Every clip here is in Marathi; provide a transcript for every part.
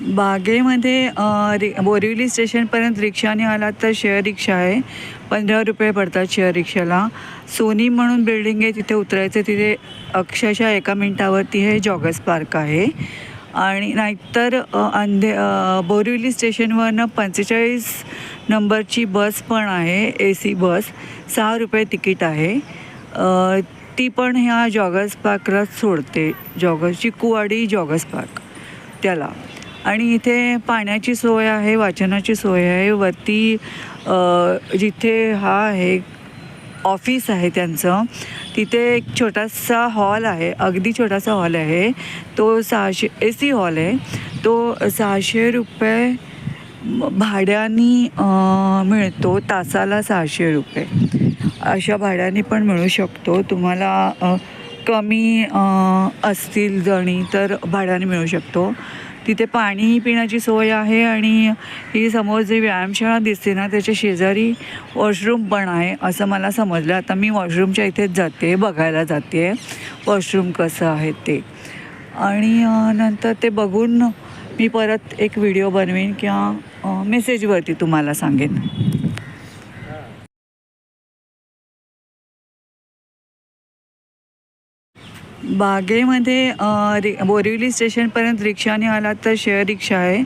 बागेमध्ये रि बोरिवली स्टेशनपर्यंत रिक्षाने आलात तर शेअर रिक्षा आहे. पंधरा रुपये पडतात शेअर रिक्षाला. सोनी म्हणून बिल्डिंग आहे तिथे उतरायचं तिथे अक्षरशः एका मिनटावरती हे जॉगर्स पार्क आहे. आणि नाहीतर अंधे बोरिवली स्टेशनवरनं पंचेचाळीस नंबरची बस पण आहे ए सी बस. सहा रुपये तिकीट आहे. ती पण ह्या जॉगर्स पार्कलाच सोडते. जॉगर्सची कुवाडी जॉगर्स पार्क. त्याला. आणि इथे पाण्याची सोय आहे वाचनाची सोय आहे. वरती जिथे हा आहे ऑफिस आहे त्यांचं तिथे एक छोटासा हॉल आहे. अगदी छोटासा हॉल आहे. तो सहाशे ए सी हॉल आहे. तो सहाशे रुपये भाड्याने मिळतो. तासाला सहाशे रुपये. अशा भाड्याने पण मिळू शकतो. तुम्हाला कमी असतील जणी तर भाड्याने मिळू शकतो. तिथे पाणी पिण्याची सोय आहे आणि ही समोर जी व्यायामशाळा दिसते ना त्याच्या शेजारी वॉशरूम पण आहे असं मला समजलं. आता मी वॉशरूमच्या इथेच जाते बघायला जाते वॉशरूम कसं आहे ते. आणि नंतर ते बघून मी परत एक व्हिडिओ बनवेन किंवा मेसेजवरती तुम्हाला सांगेन. बागेमध्ये रि बोरिवली स्टेशनपर्यंत रिक्षाने आलात तर शेअर रिक्षा आहे.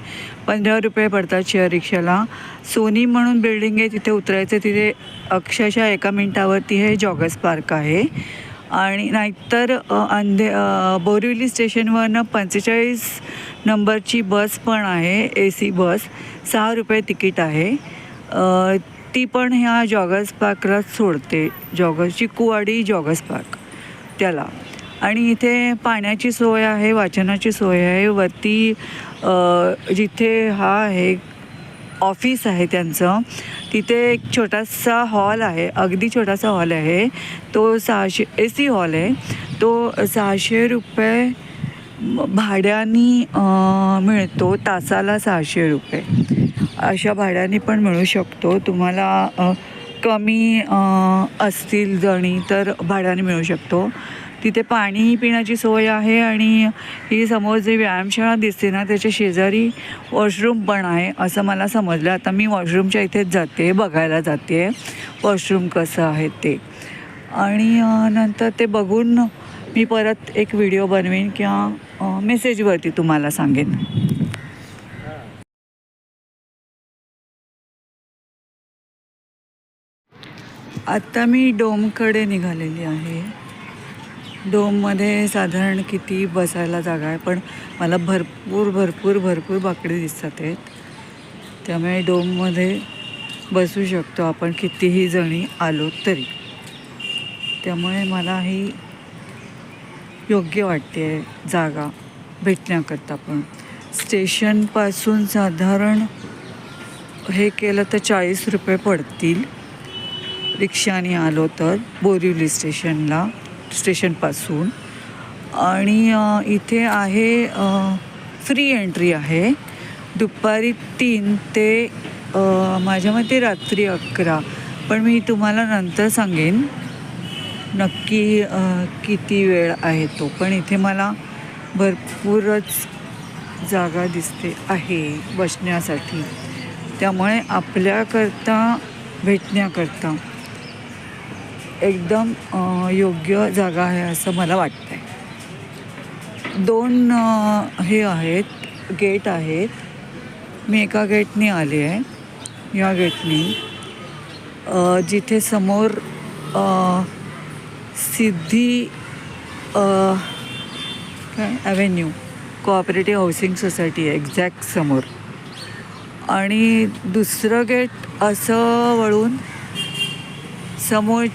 पंधरा रुपये पडतात शेअर रिक्षाला. सोनी म्हणून बिल्डिंग आहे तिथे उतरायचं तिथे अक्षरशः एका मिनटावरती हे जॉगर्स पार्क आहे. आणि नाहीतर अंधे बोरिवली स्टेशनवरनं पंचेचाळीस नंबरची बस पण आहे ए सी बस. सहा रुपये तिकीट आहे. ती पण ह्या जॉगर्स पार्कलाच सोडते. जॉगर्सची कुवाडी जॉगर्स पार्क. त्याला. आणि इथे पाण्याची सोय आहे वाचनाची सोय आहे. वरती जिथे हा आहे ऑफिस आहे त्यांचं तिथे एक छोटासा हॉल आहे अगदी छोटासा हॉल आहे. तो सहाशे ए सी हॉल आहे. तो सहाशे रुपये भाड्यानी भाड्याने मिळतो. तासाला सहाशे रुपये. अशा भाड्याने पण मिळू शकतो. तुम्हाला कमी असतील जणी तर भाड्याने मिळू शकतो. तिथे पाणी पिण्याची सोय आहे आणि ही समोर जी व्यायामशाळा दिसते ना त्याच्या शेजारी वॉशरूम पण आहे असं मला समजलं. आता मी वॉशरूमच्या इथेच जाते बघायला जाते. वॉशरूम कसं आहे ते. आणि नंतर ते बघून मी परत एक व्हिडिओ बनवेन किंवा मेसेजवरती तुम्हाला सांगेन. आत्ता मी डोमकडे निघालेली आहे. डोममध्ये साधारण किती बसायला जागा आहे? पण मला भरपूर भरपूर भरपूर बाकडे दिसतात आहेत. त्यामुळे डोममध्ये बसू शकतो आपण कितीही जणी आलो तरी. त्यामुळे मला ही योग्य वाटते जागा भेटण्याकरता पण. स्टेशनपासून साधारण हे केलं तर चाळीस रुपये पडतील. रिक्षाने आलो तर बोरिवली स्टेशनला. स्टेशनपासून. आणि इथे आहे फ्री एंट्री आहे. दुपारी तीन ते माझ्या मते रात्री अकरा. पण मी तुम्हाला नंतर सांगेन नक्की किती वेळ आहे तो. पण इथे मला भरपूरच जागा दिसते आहे बसण्यासाठी. त्यामुळे आपल्याकरता भेटण्याकरता. एकदम योग्य जागा आहे असं मला वाटतं आहे दोन हे आहेत गेट आहेत. मी एका गेटने आले आहे. या गेटने. जिथे समोर सिद्धी काय? ॲव्हेन्यू कोऑपरेटिव्ह हाऊसिंग सोसायटी आहे एक्झॅक्ट समोर. आणि दुसरं गेट असं वळून समोर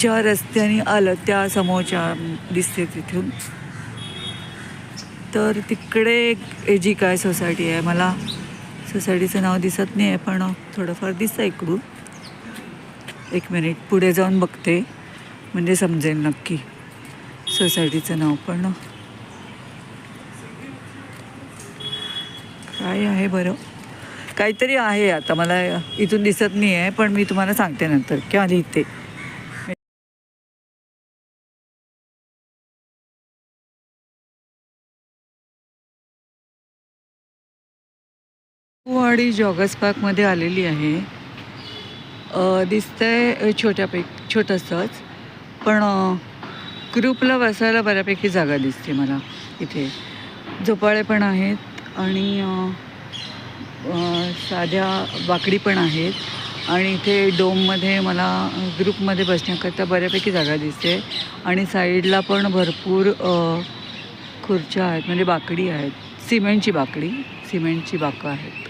ज्या रस्त्याने आलं त्या समोरच्या दिसते तिथून. तर तिकडे एक जी काय सोसायटी आहे. मला सोसायटीचं नाव दिसत नाही आहे पण थोडंफार दिसतं इकडून. एक मिनिट पुढे जाऊन बघते. म्हणजे समजेल नक्की सोसायटीचं नाव पण काय आहे बरं? काहीतरी आहे आता. मला इथून दिसत नाही आहे पण मी तुम्हाला सांगते नंतर किंवा लिहिते वाडी जॉगर्स पार्कमध्ये आलेली आहे. दिसतंय छोट्यापैकी छोटंसंच पण ग्रुपला बसायला बऱ्यापैकी जागा दिसते मला इथे. झोपाळे पण आहेत आणि साध्या बाकडी पण आहेत. आणि इथे डोममध्ये मला ग्रुपमध्ये बसण्याकरता बऱ्यापैकी जागा दिसते. आणि साईडला पण भरपूर खुर्च्या आहेत म्हणजे बाकडी आहेत. सिमेंटची बाकडी सिमेंटची बाकं आहेत.